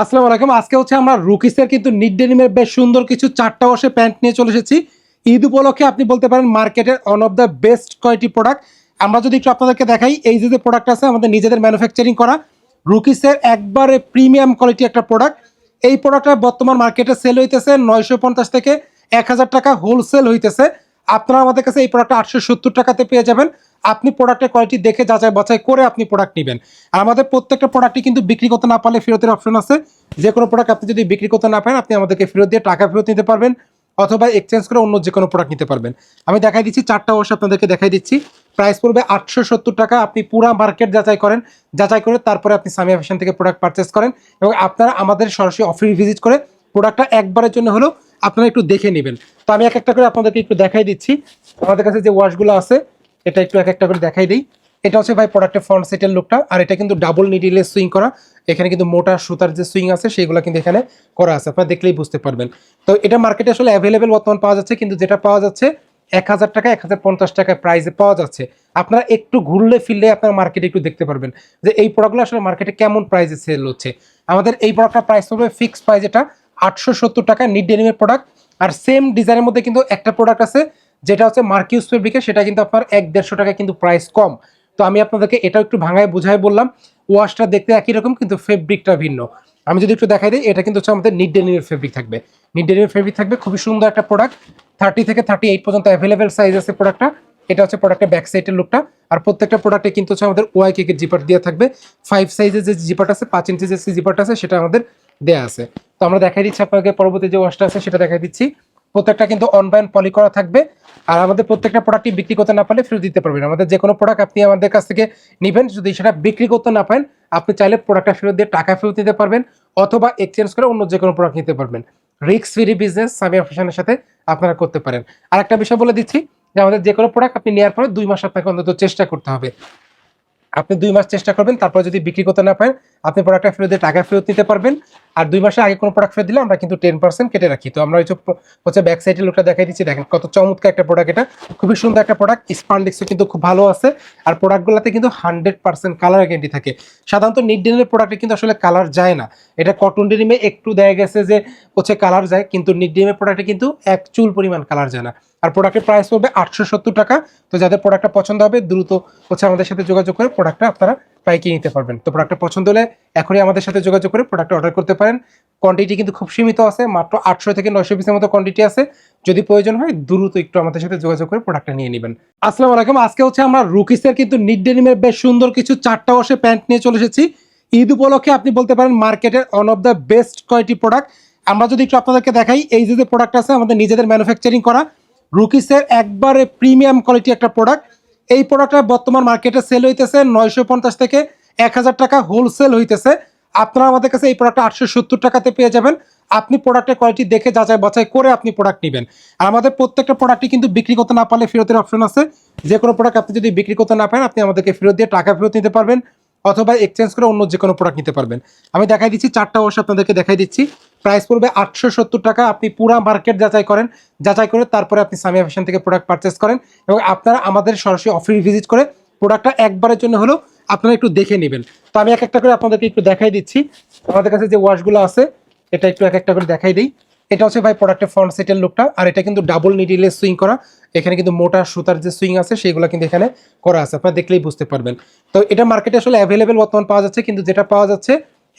আসসালামু আলাইকুম। আজকে হচ্ছে আমরা রুকিসের কিন্তু নিড ডেনিমের বেশ সুন্দর কিছু চারটা বসে প্যান্ট নিয়ে চলে এসেছি। ঈদ উপলক্ষে আপনি বলতে পারেন মার্কেটের one of the best quality product আমরা যদি একটু আপনাদেরকে দেখাই, এই যে যে প্রোডাক্ট আছে, আমাদের নিজেদের ম্যানুফ্যাকচারিং করা রুকিসের একবারে প্রিমিয়াম কোয়ালিটি একটা প্রোডাক্ট এই প্রোডাক্টটা বর্তমান মার্কেটে সেল হইতেছে নয়শো পঞ্চাশ থেকে এক হাজার টাকা হোলসেল হইতেছে। আপনারা আমাদের কাছে এই প্রোডাক্টটা আটশো সত্তর টাকাতে পেয়ে যাবেন। আপনি প্রোডাক্টের কোয়ালিটি দেখে যাচাই বাছাই করে আপনি প্রোডাক্ট নেবেন। আর আমাদের প্রত্যেকটা প্রোডাক্টই কিন্তু বিক্রি করতে না পারলে ফেরতের অপশন আছে। যে কোনো প্রোডাক্ট আপনি যদি বিক্রি করতে না পারেন, আপনি আমাদেরকে ফেরত দিয়ে টাকা ফেরত নিতে পারবেন অথবা এক্সচেঞ্জ করে অন্য যে কোনো প্রোডাক্ট নিতে পারবেন। আমি দেখাই দিচ্ছি, চারটা অবশ্য আপনাদেরকে দেখাই দিচ্ছি। প্রাইস পড়বে আটশো সত্তর টাকা। আপনি পুরা মার্কেট যাচাই করেন। যাচাই করে তারপরে আপনি সামিয়া ফ্যাশন থেকে প্রোডাক্ট পারচেস করেন। এবং আপনারা আমাদের সরাসরি অফিস ভিজিট করে প্রোডাক্টটা একবারের জন্য হলেও আপনারা একটু দেখে নেবেন। তো আমি এক একটা করে আপনাদেরকে একটু দেখাই দিচ্ছি। আমাদের কাছে যে ওয়াশগুলো আছে, এটা একটু এক একটা করে দেখাই দিই। এটা হচ্ছে ভাই প্রোডাক্টের ফ্রন্ট সেটের লুকটা আর এটা কিন্তু ডাবল নিডিলের সুইং করা। এখানে কিন্তু মোটা সুতার যে সুইং আছে, সেগুলো কিন্তু এখানে করা আছে। আপনারা দেখলেই বুঝতে পারবেন। তো এটা মার্কেটে আসলে অ্যাভেলেবেল বর্তমান পাওয়া যাচ্ছে, কিন্তু যেটা পাওয়া যাচ্ছে এক হাজার টাকা, এক হাজার পঞ্চাশ টাকায় প্রাইসে পাওয়া যাচ্ছে। আপনারা একটু ঘুরলে, ফিরলে আপনার মার্কেটে একটু দেখতে পারবেন যে এই প্রোডাক্টগুলো আসলে মার্কেটে কেমন প্রাইসে সেল হচ্ছে। আমাদের এই প্রোডাক্টটা প্রাইস হবে ফিক্সড প্রাইস এটা আটশো সত্তর টাকা নিড ডেনিমের প্রোডাক্ট আর সেম ডিজাইনের মধ্যে কিন্তু একটা প্রোডাক্ট আছে, যেটা হচ্ছে মার্কিউস ফেব্রিকের সেটা কিন্তু আপনার এক দেড়শো টাকা কিন্তু প্রাইস কম। তো আমি আপনাদেরকে এটাও একটু ভাঙায় বুঝাই বললাম ওয়াশটা দেখতে একই রকম, কিন্তু ফেব্রিকটা ভিন্ন। আমি যদি একটু দেখাই দিই, এটা কিন্তু হচ্ছে আমাদের নিড ডেনিমের ফেব্রিক থাকবে। নিড ডেনিমের ফেব্রিক থাকবে, খুবই সুন্দর একটা প্রোডাক্ট থার্টি থেকে থার্টি এইট পর্যন্ত অ্যাভেলেবেল সাইজ আছে প্রোডাক্টটা এটা হচ্ছে প্রোডাক্টের ব্যাক সাইডের লুকটা আর প্রত্যেকটা প্রোডাক্টে কিন্তু হচ্ছে আমাদের ওয়াই কেকের জিপার দেওয়া থাকবে। ফাইভ সাইজের যে জিপারটা আছে, পাঁচ ইঞ্চি যে জিপারটা আছে, সেটা আমাদের দেয়া আছে। তো আমরা দেখাই দিচ্ছি আপনাকে পরবর্তী যে ওয়াশটা আছে, সেটা দেখাই দিচ্ছি। প্রত্যেকটা কিন্তু অনলাইন পলি করা থাকবে। আর আমাদের প্রত্যেকটা প্রোডাক্টই বিক্রি করতে না পারলে ফেরত দিতে পারবেন। আমাদের যে কোনো প্রোডাক্ট আপনি আমাদের কাছ থেকে নেবেন, যদি সেটা বিক্রি করতে না পারেন, আপনি চাইলে প্রোডাক্টটা ফেরত দিয়ে টাকা ফেরত দিতে পারবেন, অথবা এক্সচেঞ্জ করে অন্য যে কোনো প্রোডাক্ট নিতে পারবেন। রিক্স ফ্রি বিজনেস সামিয়া ফ্যাশনের সাথে আপনারা করতে পারেন। আর একটা বিষয় বলে দিচ্ছি, যে আমাদের যে কোনো প্রোডাক্ট আপনি নেওয়ার পরে দুই মাস আপনাকে অন্তত চেষ্টা করতে হবে। আপনি দুই মাস চেষ্টা করবেন, তারপর যদি বিক্রি করতে না পারেন আপনি প্রোডাক্টটা ফেরত দিয়ে টাকা ফেরত নিতে পারবেন। আর দুই মাসের আগে কোনো প্রোডাক্ট ফেরত দিলে আমরা কিন্তু টেন পার্সেন্ট কেটে রাখি। তো আমরা হচ্ছে হচ্ছে ব্যাক সাইডের লোকটা দেখাই দিচ্ছি, দেখেন কত চমৎকার একটা প্রোডাক্ট এটা। খুবই সুন্দর একটা প্রোডাক্ট স্পান্ডিক্সও কিন্তু খুব ভালো আছে। আর প্রোডাক্টগুলোতে কিন্তু হান্ড্রেড পার্সেন্ট কালার গ্যারেন্টি থাকে। সাধারণত নিট ডেনের প্রোডাক্টে কিন্তু আসলে কালার যায় না। এটা কটন ডেনিমে একটু দেখা গেছে যে হচ্ছে কালার যায়, কিন্তু নিট ডেনিমের প্রোডাক্টে কিন্তু এক চুল পরিমাণ কালার যায় না। আর প্রোডাক্টের প্রাইস পড়বে আটশো সত্তর টাকা। তো যাদের প্রোডাক্টটা পছন্দ হবে, দ্রুত হচ্ছে আমাদের সাথে যোগাযোগ করে প্রোডাক্টটা আপনারা পাইকি নিতে পারবেন। তো প্রোডাক্টটা পছন্দ হলে এখনই আমাদের সাথে যোগাযোগ করে প্রোডাক্টটা অর্ডার করতে পারেন। কোয়ান্টিটি কিন্তু খুব সীমিত আছে, মাত্র আটশো থেকে নয়শো পিসের মতো কোয়ান্টিটি আছে। যদি প্রয়োজন হয়, দ্রুত একটু আমাদের সাথে যোগাযোগ করে প্রোডাক্টটা নিয়ে নেবেন। আসসালামু আলাইকুম, আজকে হচ্ছে আমরা রুকিসের কিন্তু নিড ডেনিমের বেশ সুন্দর কিছু চারটা বসে প্যান্ট নিয়ে চলে এসেছি। ঈদ উপলক্ষে আপনি বলতে পারেন মার্কেটের one of the best quality product আমরা যদি একটু আপনাদেরকে দেখাই, এই যে যে প্রোডাক্ট আছে, আমাদের নিজেদের ম্যানুফ্যাকচারিং করা রুকিসের একবারে প্রিমিয়াম কোয়ালিটি একটা প্রোডাক্ট এই প্রোডাক্টটা বর্তমান মার্কেটে সেল হইতেছে নয়শো পঞ্চাশ থেকে এক হাজার টাকা হোলসেল হইতেছে। আপনারা আমাদের কাছে এই প্রোডাক্টটা আটশো সত্তর টাকাতে পেয়ে যাবেন। আপনি প্রোডাক্টের কোয়ালিটি দেখে যাচাই বাছাই করে আপনি প্রোডাক্ট নেবেন। আর আমাদের প্রত্যেকটা প্রোডাক্টই কিন্তু বিক্রি করতে না পারলে ফেরতের অপশন আছে। যে কোনো প্রোডাক্ট আপনি যদি বিক্রি করতে না পারেন, আপনি আমাদেরকে ফেরত দিয়ে টাকা ফেরত নিতে পারবেন। অথবা এক্সচেঞ্জ করে অন্য যে কোনো প্রোডাক্ট নিতে পারবেন। আমি দেখাই দিচ্ছি, চারটা অবশ্য আপনাদেরকে দেখাই দিচ্ছি। প্রাইস পড়বে আটশো সত্তর টাকা। আপনি পুরা মার্কেট যাচাই করেন, যাচাই করে তারপরে আপনি সামিয়া ফ্যাশন থেকে প্রোডাক্ট পারচেস করেন এবং আপনারা আমাদের সরাসরি অফিস ভিজিট করে প্রোডাক্টটা একবারের জন্য হলেও আপনারা একটু দেখে নেবেন। তো আমি এক একটা করে আপনাদেরকে একটু দেখাই দিচ্ছি। আমাদের কাছে যে ওয়াশগুলো আছে, এটা একটু এক একটা করে দেখাই দিই। এটা হচ্ছে ভাই প্রোডাক্টের ফ্রন্ট সেটের লুকটা আর এটা কিন্তু ডাবল নিডিলের সুইং করা। এখানে কিন্তু মোটা সুতার যে সুইং আছে, সেগুলো কিন্তু এখানে করা আছে। আপনারা দেখলেই বুঝতে পারবেন। তো এটা মার্কেটে আসলে অ্যাভেলেবেল বর্তমান পাওয়া যাচ্ছে, কিন্তু যেটা পাওয়া যাচ্ছে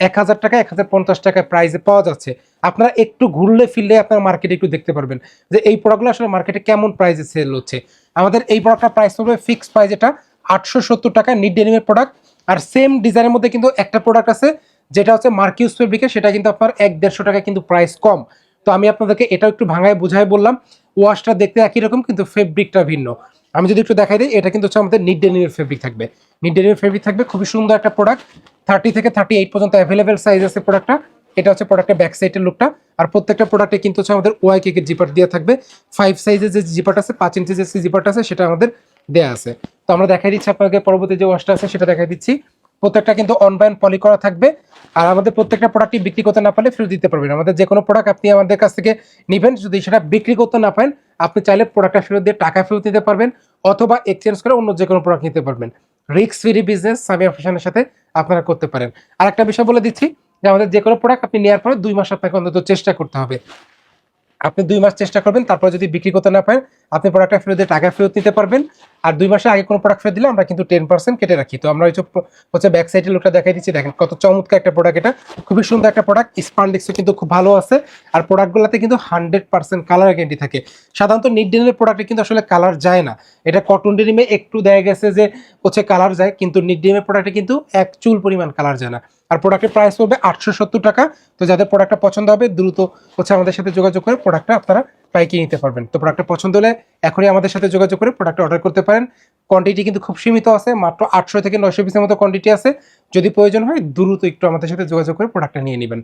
এক হাজার টাকা, এক হাজার পঞ্চাশ টাকায় প্রাইসে পাওয়া যাচ্ছে। আপনারা একটু ঘুরলে, ফিরলে আপনারা মার্কেটে একটু দেখতে পারবেন যে এই প্রোডাক্টগুলো আসলে মার্কেটে কেমন প্রাইসে সেল হচ্ছে। আমাদের এই প্রোডাক্টটা প্রাইস হবে ফিক্স প্রাইস এটা আটশো সত্তর টাকা নিড ডেনিমের প্রোডাক্ট আর সেম ডিজাইনের মধ্যে কিন্তু একটা প্রোডাক্ট আছে, যেটা হচ্ছে মার্কিউস ফেব্রিকের সেটা কিন্তু আপনার এক দেড়শো টাকা কিন্তু প্রাইস কম। তো আমি আপনাদেরকে এটাও একটু ভাঙায় বুঝাই বললাম ওয়াশটা দেখতে একই রকম, কিন্তু ফেব্রিকটা ভিন্ন। আমি যদি একটু দেখাই দিই, এটা কিন্তু হচ্ছে আমাদের নিড ডেনিমের ফেব্রিক থাকবে। নিড ডেনিমের ফেব্রিক থাকবে, খুবই সুন্দর একটা প্রোডাক্ট থার্টি থেকে থার্টি এইট পর্যন্ত অ্যাভেলেবেল সাইজ আছে প্রোডাক্টটা এটা হচ্ছে প্রোডাক্টের ব্যাক সাইডের লুকটা আর প্রত্যেকটা প্রোডাক্টে কিন্তু হচ্ছে আমাদের ওয়াই কেকের জিপার দেওয়া থাকবে। ফাইভ সাইজের যে জিপার আছে, পাঁচ ইঞ্চি যে জিপারটা আছে, সেটা আমাদের দেওয়া আছে। তো আমরা দেখাই দিচ্ছি আপনাকে পরবর্তী যে ওয়াশটা আছে, সেটা দেখাই দিচ্ছি। প্রত্যেকটা কিন্তু অনলাইন পলি করা থাকবে। আর আমাদের প্রত্যেকটা প্রোডাক্টই বিক্রি করতে না পারলে ফেরত দিতে পারবেন আমাদের যে কোনো প্রোডাক্ট আপনি আমাদের কাছ থেকে নেবেন, যদি সেটা বিক্রি করতে না পারেন, আপনি চাইলে প্রোডাক্টটা ফেরত দিয়ে টাকা ফেরত দিতে পারবেন, অথবা এক্সচেঞ্জ করে অন্য যে কোনো প্রোডাক্ট নিতে পারবেন। রিক্স ফ্রি বিজনেস সামিয়া ফ্যাশনের সাথে আপনারা করতে পারেন। আর একটা বিষয় বলে দিচ্ছি, যে আমাদের যে কোনো প্রোডাক্ট আপনি নেওয়ার পরে দুই মাস আপনাকে অন্তত চেষ্টা করতে হবে। আপনি দুই মাস চেষ্টা করবেন, তারপর যদি বিক্রি করতে না পারেন আপনি প্রোডাক্টটা ফেরত দিয়ে টাকা ফেরত নিতে পারবেন। আর দুই মাসে আগে কোনো প্রোডাক্ট ফেরত দিলে আমরা কিন্তু টেন পার্সেন্ট কেটে রাখি। তো আমরা যে হচ্ছে ব্যাক সাইডের লোকটা দেখাই দিচ্ছি, দেখেন কত চমৎকার একটা প্রোডাক্ট এটা। খুবই সুন্দর একটা প্রোডাক্ট স্পান্ডিক্সও কিন্তু খুব ভালো আছে। আর প্রোডাক্টগুলোতে কিন্তু হান্ড্রেড পার্সেন্ট কালার গ্যারেন্টি থাকে। সাধারণত নিট ডেনের প্রোডাক্টে কিন্তু আসলে কালার যায় না। এটা কটন ডেনিমে একটু দেখা গেছে যে হচ্ছে কালার যায়, কিন্তু নিট ডেনিমের প্রোডাক্টে কিন্তু এক চুল পরিমাণ কালার যায় না। আর প্রোডাক্টের প্রাইস পড়বে আটশো সত্তর টাকা। তো যাদের প্রোডাক্টটা পছন্দ হবে, দ্রুত হচ্ছে আমাদের সাথে যোগাযোগ করে প্রোডাক্টটা আপনারা পাইকি নিতে পারবেন। তো প্রোডাক্টটা পছন্দ হলে এখনই আমাদের সাথে যোগাযোগ করে প্রোডাক্টটা অর্ডার করতে পারেন। কোয়ান্টিটি কিন্তু খুব সীমিত আছে, মাত্র আটশো থেকে নয়শো পিসের মতো কোয়ান্টিটি আছে। যদি প্রয়োজন হয়, দ্রুত একটু আমাদের সাথে যোগাযোগ করে প্রোডাক্টটা নিয়ে নেবেন।